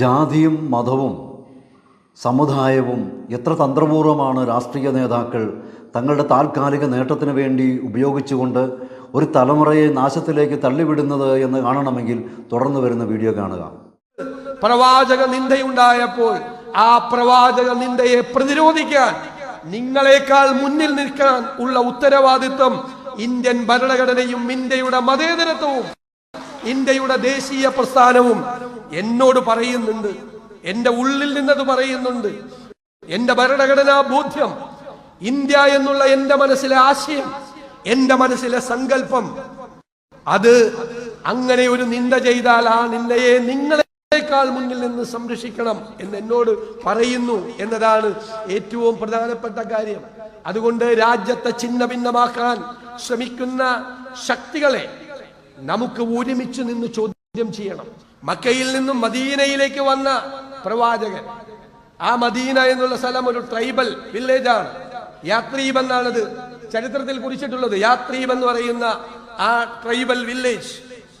ജാതിയും മതവും സമുദായവും എത്ര തന്ത്രപൂർവമാണ് രാഷ്ട്രീയ നേതാക്കൾ തങ്ങളുടെ താൽക്കാലിക നേട്ടത്തിന് വേണ്ടി ഉപയോഗിച്ചുകൊണ്ട് ഒരു തലമുറയെ നാശത്തിലേക്ക് തള്ളിവിടുന്നത് എന്ന് കാണണമെങ്കിൽ തുടർന്ന് വരുന്ന വീഡിയോ കാണുക. പ്രവാചക നിന്ദയുണ്ടായപ്പോൾ ആ പ്രവാചക നിന്ദയെ പ്രതിരോധിക്കാൻ നിങ്ങളെക്കാൾ മുന്നിൽ നിൽക്കാൻ ഉള്ള ഉത്തരവാദിത്വം ഇന്ത്യൻ ഭരണഘടനയും ഇന്ത്യയുടെ മതേതരത്വവും ഇന്ത്യയുടെ ദേശീയ പ്രസ്ഥാനവും എന്നോട് പറയുന്നുണ്ട്. എന്റെ ഉള്ളിൽ നിന്നത് പറയുന്നുണ്ട്. എന്റെ ഭരണഘടനാ ബോധ്യം ഇന്ത്യ എന്നുള്ള എന്റെ മനസ്സിലെ ആശയം എന്റെ മനസ്സിലെ സങ്കല്പം. അത് അങ്ങനെ ഒരു നിന്ദ ചെയ്താൽ ആ നിന്ദയെ നിങ്ങളെക്കാൾ മുന്നിൽ നിന്ന് സംരക്ഷിക്കണം എന്ന് എന്നോട് പറയുന്നു എന്നതാണ് ഏറ്റവും പ്രധാനപ്പെട്ട കാര്യം. അതുകൊണ്ട് രാജ്യത്തെ ചിഹ്ന ഭിന്നമാക്കാൻ ശ്രമിക്കുന്ന ശക്തികളെ നമുക്ക് ഒരുമിച്ച് നിന്ന് ചോദ്യം ചെയ്യണം. മക്കയിൽ നിന്നും മദീനയിലേക്ക് വന്ന പ്രവാചകൻ. ആ മദീന എന്നുള്ള സ്ഥലം ഒരു ട്രൈബൽ വില്ലേജാണ്. യാത്രീബ് എന്നാണത് ചരിത്രത്തിൽ കുറിച്ചിട്ടുള്ളത്. യാത്രീബ് എന്ന് പറയുന്ന ആ ട്രൈബൽ വില്ലേജ്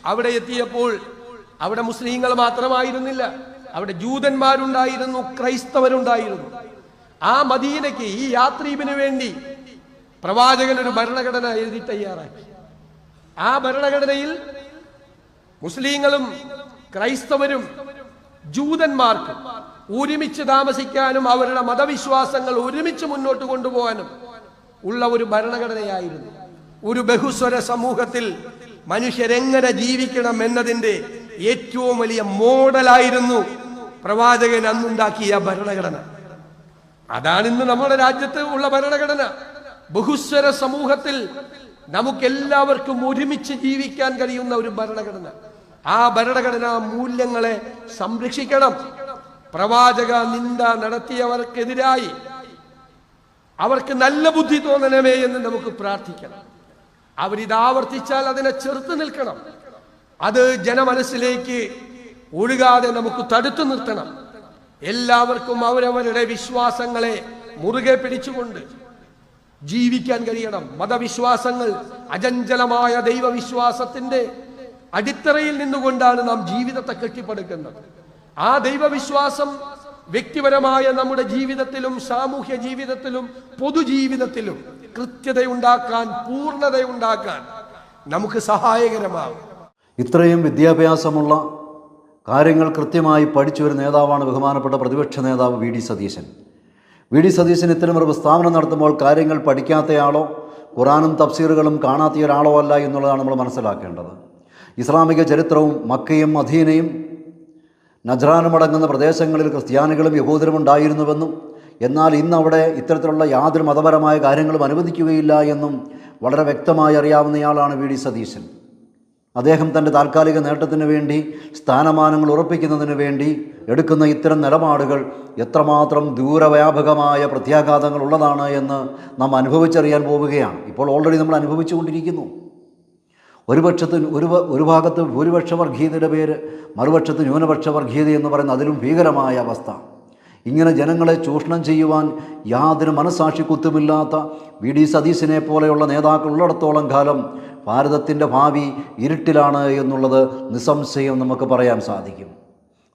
അവിടെ എത്തിയപ്പോൾ അവിടെ മുസ്ലിങ്ങൾ മാത്രമായിരുന്നില്ല. അവിടെ ജൂതന്മാരുണ്ടായിരുന്നു ക്രൈസ്തവരുണ്ടായിരുന്നു. ആ മദീനയ്ക്ക് ഈ യാത്രീബിന് വേണ്ടി പ്രവാചകൻ ഒരു ഭരണഘടന എഴുതി തയ്യാറാക്കി. ആ ഭരണഘടനയിൽ മുസ്ലിങ്ങളും ക്രൈസ്തവരും ജൂതന്മാർക്കും ഒരുമിച്ച് താമസിക്കാനും അവരുടെ മതവിശ്വാസങ്ങൾ ഒരുമിച്ച് മുന്നോട്ട് കൊണ്ടുപോകാനും ഉള്ള ഒരു ഭരണഘടനയായിരുന്നു. ഒരു ബഹുസ്വര സമൂഹത്തിൽ മനുഷ്യരെങ്ങനെ ജീവിക്കണം എന്നതിന്റെ ഏറ്റവും വലിയ മോഡലായിരുന്നു പ്രവാചകൻ അന്നുണ്ടാക്കിയ ഭരണഘടന. അതാണ് ഇന്ന് നമ്മുടെ രാജ്യത്ത് ഉള്ള ഭരണഘടന. ബഹുസ്വര സമൂഹത്തിൽ നമുക്കെല്ലാവർക്കും ഒരുമിച്ച് ജീവിക്കാൻ കഴിയുന്ന ഒരു ഭരണഘടന. ആ ഭരണഘടനാ മൂല്യങ്ങളെ സംരക്ഷിക്കണം. പ്രവാചക നിന്ദ നടത്തിയവർക്കെതിരായി അവർക്ക് നല്ല ബുദ്ധി തോന്നണമേ എന്ന് നമുക്ക് പ്രാർത്ഥിക്കണം. അവരിത് ആവർത്തിച്ചാൽ അതിനെ ചെറുത്ത് നിൽക്കണം. അത് ജനമനസ്സിലേക്ക് ഒഴുകാതെ നമുക്ക് തടുത്തു നിർത്തണം. എല്ലാവർക്കും അവരവരുടെ വിശ്വാസങ്ങളെ മുറുകെ പിടിച്ചുകൊണ്ട് ജീവിക്കാൻ കഴിയണം. മതവിശ്വാസങ്ങൾ അചഞ്ചലമായ ദൈവവിശ്വാസത്തിന്റെ അടിത്തറയിൽ നിന്നുകൊണ്ടാണ് നാം ജീവിതത്തെ കെട്ടിപ്പടുക്കുന്നത്. ആ ദൈവവിശ്വാസം വ്യക്തിപരമായ നമ്മുടെ ജീവിതത്തിലും സാമൂഹ്യ ജീവിതത്തിലും പൊതുജീവിതത്തിലും കൃത്യതയുണ്ടാക്കാൻ പൂർണതയുണ്ടാക്കാൻ നമുക്ക് സഹായകരമാകും. ഇത്രയും വിദ്യാഭ്യാസമുള്ള കാര്യങ്ങൾ കൃത്യമായി പഠിച്ചു ഒരു നേതാവാണ് ബഹുമാനപ്പെട്ട പ്രതിപക്ഷ നേതാവ് V D Satheesan. V D Satheesan ഒരു പ്രസ്താവന നടത്തുമ്പോൾ കാര്യങ്ങൾ പഠിക്കാത്തയാളോ ഖുറാനും തഫ്സീറുകളും കാണാത്ത ഒരാളോ അല്ല എന്നുള്ളതാണ് നമ്മൾ മനസ്സിലാക്കേണ്ടത്. ഇസ്ലാമിക ചരിത്രവും മക്കയും മദീനയും നജ്രാനും അടങ്ങുന്ന പ്രദേശങ്ങളിൽ ക്രിസ്ത്യാനികളും യഹൂദരും ഉണ്ടായിരുന്നുവെന്നും എന്നാൽ ഇന്ന് അവിടെ ഇത്തരത്തിലുള്ള യാതൊരു മതപരമായ കാര്യങ്ങളും അനുവദിക്കുകയില്ല എന്നും വളരെ വ്യക്തമായി അറിയാവുന്നയാളാണ് വി ഡി സതീശൻ. അദ്ദേഹം തന്റെ താൽക്കാലിക നേട്ടത്തിന് വേണ്ടി സ്ഥാനമാനങ്ങൾ ഉറപ്പിക്കുന്നതിന് വേണ്ടി എടുക്കുന്ന ഇത്തരം നിലപാടുകൾ എത്രമാത്രം ദൂരവ്യാപകമായ പ്രത്യാഘാതങ്ങൾ ഉള്ളതാണ് എന്ന് നാം അനുഭവിച്ചറിയാൻ പോവുകയാണ്. ഇപ്പോൾ ഓൾറെഡി നമ്മൾ അനുഭവിച്ചുകൊണ്ടിരിക്കുന്നു. ഒരു പക്ഷത്ത് ഒരു ഒരു ഭാഗത്ത് ഭൂരിപക്ഷ വർഗീയതയുടെ പേര് മറുപക്ഷത്ത് ന്യൂനപക്ഷ വർഗീയത എന്ന് പറയുന്ന അതിലും ഭീകരമായ അവസ്ഥ. ഇങ്ങനെ ജനങ്ങളെ ചൂഷണം ചെയ്യുവാൻ യാതൊരു മനസാക്ഷി കുത്തുമില്ലാത്ത വി. ഡി. സതീശനെ പോലെയുള്ള നേതാക്കൾ ഉള്ളിടത്തോളം കാലം ഭാരതത്തിന്റെ ഭാവി ഇരുട്ടിലാണ് എന്നുള്ളത് നിസ്സംശയം നമുക്ക് പറയാൻ സാധിക്കും.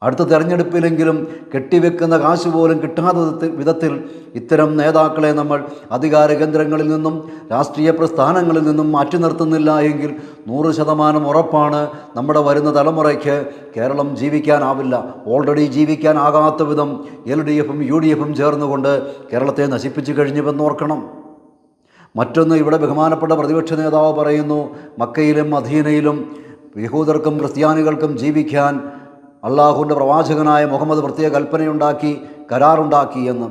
അടുത്ത തിരഞ്ഞെടുപ്പിലെങ്കിലും കെട്ടിവെക്കുന്ന കാശ് പോലും കിട്ടാത്ത വിധത്തിൽ- ഇത്തരം നേതാക്കളെ നമ്മൾ അധികാര കേന്ദ്രങ്ങളിൽ നിന്നും രാഷ്ട്രീയ പ്രസ്ഥാനങ്ങളിൽ നിന്നും മാറ്റി നിർത്തുന്നില്ല എങ്കിൽ നൂറ് ശതമാനം ഉറപ്പാണ് നമ്മുടെ വരുന്ന തലമുറയ്ക്ക് കേരളം ജീവിക്കാനാവില്ല. ഓൾറെഡി ജീവിക്കാനാകാത്ത വിധം എൽ ഡി എഫും യു ഡി എഫും ചേർന്നുകൊണ്ട് കേരളത്തെ നശിപ്പിച്ചു കഴിഞ്ഞുവെന്നോർക്കണം മറ്റൊന്ന് ഇവിടെ ബഹുമാനപ്പെട്ട പ്രതിപക്ഷ നേതാവ് പറയുന്നു മക്കയിലും അധീനയിലും യഹൂദർക്കും ക്രിസ്ത്യാനികൾക്കും ജീവിക്കാൻ അള്ളാഹുവിന്റെ പ്രവാചകനായ മുഹമ്മദ് പ്രത്യേക കൽപ്പനയുണ്ടാക്കി കരാറുണ്ടാക്കി എന്ന്.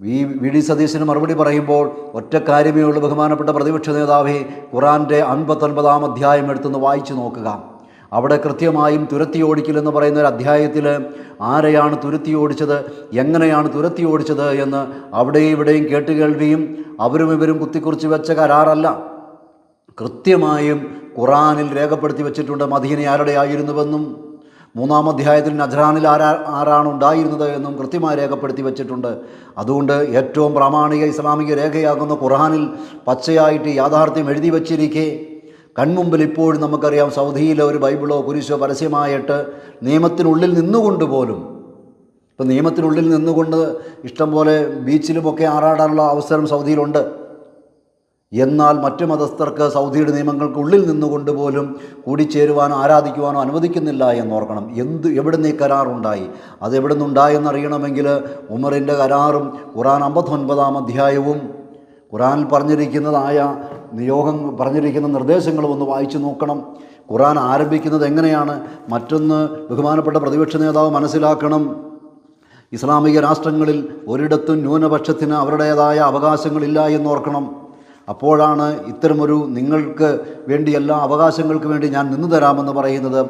വി വി ഡി സതീശന് മറുപടി പറയുമ്പോൾ ഒറ്റ കാര്യമേ ഉള്ളൂ ബഹുമാനപ്പെട്ട പ്രതിപക്ഷ നേതാവെ ഖുറാന്റെ അൻപത്തൊൻപതാം അധ്യായം എടുത്തുനിന്ന് വായിച്ചു നോക്കുക. അവിടെ കൃത്യമായും തുരത്തി ഓടിക്കലെന്ന് പറയുന്ന ഒരു അധ്യായത്തിൽ ആരെയാണ് തുരത്തി ഓടിച്ചത് എങ്ങനെയാണ് തുരത്തി ഓടിച്ചത് എന്ന് അവിടെയും ഇവിടെയും കേട്ടുകേൾവിയും അവരും ഇവരും കുത്തിക്കുറിച്ച് വെച്ച കരാറല്ല. കൃത്യമായും ഖുറാനിൽ രേഖപ്പെടുത്തി വെച്ചിട്ടുണ്ട് മദീന ആരുടെ ആയിരുന്നുവെന്നും. മൂന്നാം അധ്യായത്തിൽ നജ്രാനിൽ ആരാ ആരാണ് ഉണ്ടായിരുന്നത് എന്നും കൃത്യമായി രേഖപ്പെടുത്തി വെച്ചിട്ടുണ്ട്. അതുകൊണ്ട് ഏറ്റവും പ്രാമാണിക ഇസ്ലാമിക രേഖയാകുന്ന ഖുർഹാനിൽ പച്ചയായിട്ട് യാഥാർത്ഥ്യം എഴുതി വച്ചിരിക്കെ. കൺമുമ്പിൽ ഇപ്പോഴും നമുക്കറിയാം സൗദിയിലെ ഒരു ബൈബിളോ കുരിശോ പരസ്യമായിട്ട് നിയമത്തിനുള്ളിൽ നിന്നുകൊണ്ട് പോലും ഇപ്പം നിയമത്തിനുള്ളിൽ നിന്നുകൊണ്ട് ഇഷ്ടംപോലെ ബീച്ചിലുമൊക്കെ ആറാടാനുള്ള അവസരം സൗദിയിലുണ്ട്. എന്നാൽ മറ്റു മതസ്ഥർക്ക് സൗദിയുടെ നിയമങ്ങൾക്കുള്ളിൽ നിന്നുകൊണ്ട് പോലും കൂടിച്ചേരുവാനോ ആരാധിക്കുവാനോ അനുവദിക്കുന്നില്ല എന്നോർക്കണം. എന്ത് എവിടെ നിന്ന് ഈ കരാറുണ്ടായി? അത് നിന്നുണ്ടായെന്നറിയണമെങ്കിൽ ഉമറിന്റെ കരാറും ഖുറാൻ അമ്പത്തൊൻപതാം അധ്യായവും ഖുറാനിൽ പറഞ്ഞിരിക്കുന്നതായ നിയോഗം പറഞ്ഞിരിക്കുന്ന നിർദ്ദേശങ്ങളും ഒന്ന് വായിച്ചു നോക്കണം. ഖുറാൻ ആരംഭിക്കുന്നത് എങ്ങനെയാണ്? മറ്റൊന്ന് ബഹുമാനപ്പെട്ട പ്രതിപക്ഷ നേതാവ് മനസ്സിലാക്കണം. ഇസ്ലാമിക രാഷ്ട്രങ്ങളിൽ ഒരിടത്തും ന്യൂനപക്ഷത്തിന് അവരുടേതായ അവകാശങ്ങളില്ല എന്നോർക്കണം. അപ്പോഴാണ് ഇത്തരമൊരു നിങ്ങൾക്ക് വേണ്ടി എല്ലാ അവകാശങ്ങൾക്ക് വേണ്ടി ഞാൻ നിന്നു തരാമെന്ന് പറയുന്നത്.